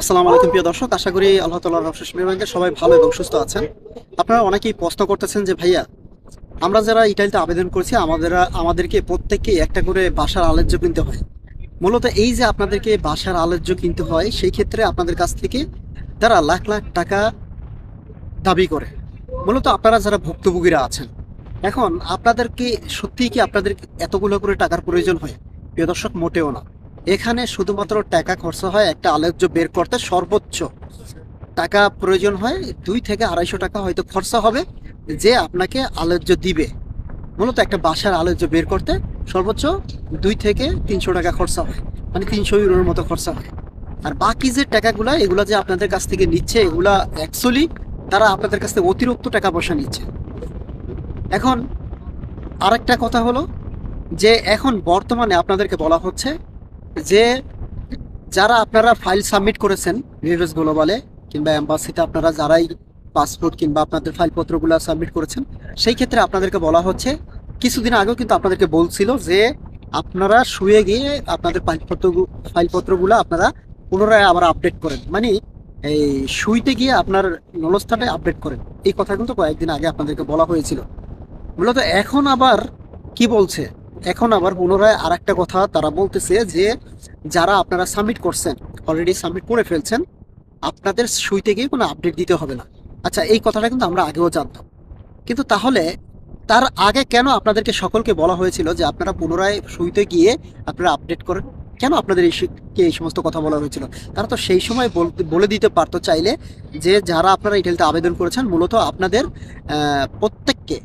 আসসালামু আলাইকুম প্রিয় দর্শক, আশা করি আল্লাহ সবাই ভালো এবং সুস্থ আছেন। আপনারা অনেকেই প্রশ্ন করতেছেন যে, ভাইয়া, আমরা যারা ইটালিতে আবেদন করছি, আমাদের, আমাদেরকে একটা করে বাসার আলোচ্য কিনতে হয়। মূলত এই যে আপনাদেরকে বাসার আলোচ্য কিনতে হয়, সেই ক্ষেত্রে আপনাদের কাছ থেকে তারা লাখ লাখ টাকা দাবি করে। মূলত আপনারা যারা ভুক্তভোগীরা আছেন, এখন আপনাদেরকে সত্যিই কি আপনাদের এতগুলো করে টাকার প্রয়োজন হয়? প্রিয় দর্শক, মোটেও না। এখানে শুধুমাত্র টাকা খরচা হয় একটা আলোচ্য বের করতে সর্বোচ্চ। টাকা প্রয়োজন হয় দুই থেকে আড়াইশো টাকা হয়তো খরচা হবে যে আপনাকে আলোচ্য দিবে। মূলত একটা বাসার আলোচ্য বের করতে সর্বোচ্চ দুই থেকে তিনশো টাকা খরচা হয় মানে তিনশো ইউরোর মতো খরচা হয়। আর বাকি যে টাকাগুলা, এগুলা যে আপনাদের কাছ থেকে নিচ্ছে, এগুলা অ্যাকচুয়ালি তারা আপনাদের কাছ থেকে অতিরিক্ত টাকা পয়সা নিচ্ছে। এখন আরেকটা কথা হলো যে এখন বর্তমানে আপনাদেরকে বলা হচ্ছে যে যারা আপনারা ফাইল সাবমিট করেছেন রিভার্স গ্লোবালে কিংবা অ্যাম্বাসিতে আপনারা যারাই পাসপোর্ট কিংবা আপনাদের ফাইলপত্রগুলো সাবমিট করেছেন, সেই ক্ষেত্রে আপনাদেরকে বলা হচ্ছে, কিছুদিন আগেও কিন্তু আপনাদেরকে বলছিল যে আপনারা শুয়ে গিয়ে আপনাদের ফাইলপত্র ফাইলপত্রগুলো আপনারা পুনরায় আবার আপডেট করেন। মানে এই শুইতে গিয়ে আপনার নলস্থানে আপডেট করেন। এই কথা কিন্তু কয়েকদিন আগে আপনাদেরকে বলা হয়েছিল। মূলত এখন আবার কি বলছে? এখন আবার পুনরায় আর একটা কথা তারা বলতেছে যে, যারা আপনারা সাবমিট করছেন অলরেডি সাবমিট করে ফেলছেন, আপনাদের শুইতে গিয়ে কোনো আপডেট দিতে হবে না। আচ্ছা এই কথাটা কিন্তু আমরা আগেও জানতাম। কিন্তু তাহলে তার আগে কেন আপনাদেরকে সকলকে বলা হয়েছিল যে আপনারা পুনরায় শুইতে গিয়ে আপনারা আপডেট করেন? কেন আপনাদের এই এই সমস্ত কথা বলা হয়েছিল? তারা তো সেই সময় বলে দিতে পারতো চাইলে যে, যারা আপনারা ইটেলতে আবেদন করেছেন, মূলত আপনাদের প্রত্যেককে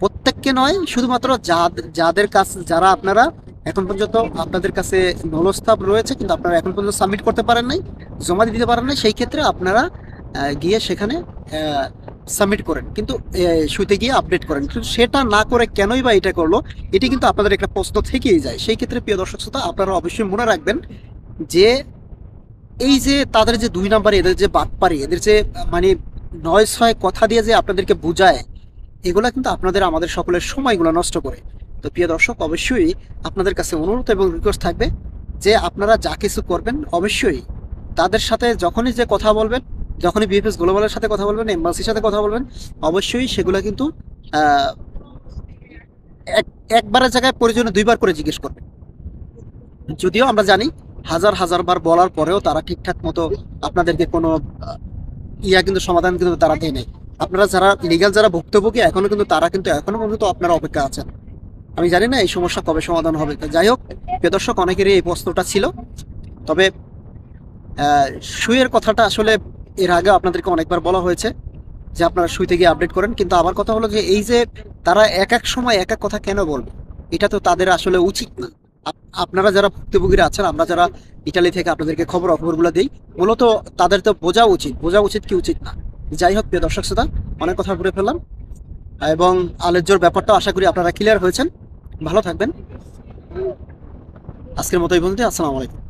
প্রত্যেককে নয়, শুধুমাত্র যাদের কাছে, যারা আপনারা এখন পর্যন্ত আপনাদের কাছে নলস্তাব রয়েছে, কিন্তু আপনারা এখন পর্যন্ত সাবমিট করতে পারেন নাই, জমা দিতে পারেন নাই, সেই ক্ষেত্রে আপনারা গিয়ে সেখানে সাবমিট করেন। কিন্তু শুতে গিয়ে আপডেট করেন। কিন্তু সেটা না করে কেনই বা এটা করল, এটি কিন্তু আপনাদের একটা প্রশ্ন থেকেই যায়। সেই ক্ষেত্রে প্রিয় দর্শক শ্রোতা, আপনারা অবশ্যই মনে রাখবেন যে, এই যে তাদের যে দুই নাম্বার, এদের যে বাটপারি, এদের যে মানে নয় ছয় কথা দিয়ে যে আপনাদেরকে বুঝায় এগুলা কিন্তু আপনাদের, আমাদের সকলের সময়গুলো নষ্ট করে। তো প্রিয় দর্শক, অবশ্যই আপনাদের কাছে অনুরোধ এবং রিকোয়েস্ট থাকবে যে আপনারা যা কিছু করবেন, অবশ্যই তাদের সাথে যখনই যে কথা বলবেন, যখনই বিএফএস গ্লোবালের সাথে কথা বলবেন এম্বাসির সাথে কথা বলবেন, অবশ্যই সেগুলো কিন্তু একবারের জায়গায় প্রয়োজনে দুইবার করে জিজ্ঞেস করবেন। যদিও আমরা জানি হাজার হাজার বার বলার পরেও তারা ঠিকঠাক মতো আপনাদেরকে কোনো ইয়া কিন্তু, সমাধান কিন্তু তারা দেয় নেই। আপনারা যারা লিগাল যারা ভুক্তভোগী, এখনও কিন্তু তারা কিন্তু এখনও পর্যন্ত আপনারা অপেক্ষা আছেন। আমি জানি না এই সমস্যা কবে সমাধান হবে। যাই হোক, প্রিয় দর্শক, অনেকেরই এই প্রশ্নটা ছিল। তবে সুইয়ের কথাটা আসলে এর আগে আপনাদেরকে অনেকবার বলা হয়েছে যে আপনারা সুই থেকে আপডেট করেন। কিন্তু আমার কথা হলো যে এই যে তারা এক এক সময় এক এক কথা কেন বলবে? এটা তো তাদের আসলে উচিত না। আপনারা যারা ভুক্তভোগীরা আছেন, আমরা যারা ইটালি থেকে আপনাদেরকে খবর খবরগুলো দিই, মূলত তাদের তো বোঝা উচিত। বোঝা উচিত কি উচিত না? যাই হোক, প্রিয় দর্শক শ্রোতা, অনেক কথা বলে ফেললাম। এবং আলোচ্যর ব্যাপারটা আশা করি আপনারা ক্লিয়ার হয়েছেন। ভালো থাকবেন। আজকের মতো এই পর্যন্ত আসসালামু আলাইকুম।